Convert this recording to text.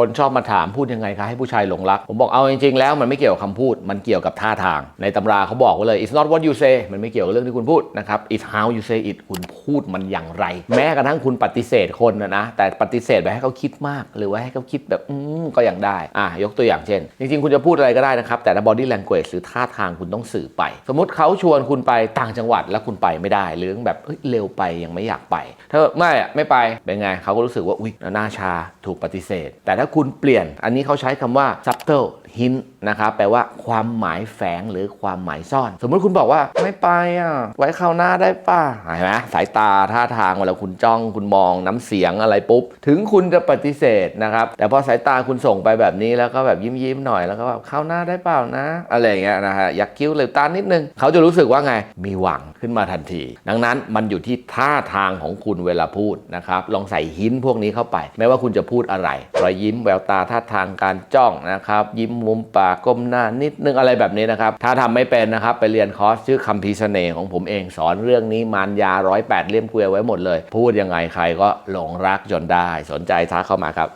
คนชอบมาถามพูดยังไงคะให้ผู้ชายหลงรัก ผมบอกเอาจริงๆแล้วมันไม่เกี่ยวกับคำพูด มันเกี่ยวกับท่าทาง ในตำราเขาบอกไว้เลย it's not what you say มันไม่เกี่ยวกับเรื่องที่คุณพูดนะครับ it's how you say it คุณพูดมันอย่างไร แม้กระทั่งคุณปฏิเสธคนนะนะแต่ปฏิเสธแบบให้เขาคิดมาก หรือว่าให้เขาคิดแบบอืมก็ยังได้อะยกตัวอย่างเช่น จริงๆ คุณจะพูดอะไรก็ได้นะครับ แต่ body language หรือท่าทางคุณต้องสื่อไป สมมติเขาชวนคุณไปต่างจังหวัดแล้วคุณไปไม่ได้หรือแบบเอ้ยเร็วไปยังไม่อยากไป ถ้าไม่ไม่ไปเป็นไงเขาก็รู้สึกว่าอุ๊ยหน้าชาถูกปฏิเสธ แต่ถ้าคุณเปลี่ยน อันนี้เขาใช้คำว่า subtle hint นะครับแปลว่าความหมายแฝงหรือความหมายซ่อน สมมติคุณบอกว่าไม่ไปอะไว้คราวหน้าได้ป่ะเห็นไหมสายตาท่าทางเวลาคุณจ้องคุณมองน้ำเสียงอะไรปุ๊บ ถึงคุณจะปฏิเสธนะครับแต่พอสายตาคุณส่งไปแบบนี้แล้วก็แบบยิ้มยิ้มๆหน่อยแล้วก็แบบคราวหน้าได้เปล่านะ อะไรอย่างเงี้ยนะฮะอยักคิ้วหรือตานิดนึง เขาจะรู้สึกว่าไงมีหวังขึ้นมาทันที ดังนั้นมันอยู่ที่ท่าทางของคุณเวลาพูดนะครับลองใส่หินพวกนี้เข้าไป ไม่ว่าคุณจะพูดอะไรรอยยิ้มแววตาท่าทางการจ้องนะครับยิ้มมุมปากก้มหน้านิดนึงอะไรแบบนี้นะครับ ถ้าทำไม่เป็นนะครับ ไปเรียนคอร์สชื่อคำพีร์เสน่ห์ของผมเองสอนเรื่องนี้มารยาร้อยแปดเล่มเกลียไว้หมดเลย พูดยังไงใครก็หลงรักจนได้ สนใจทักเข้ามาครับ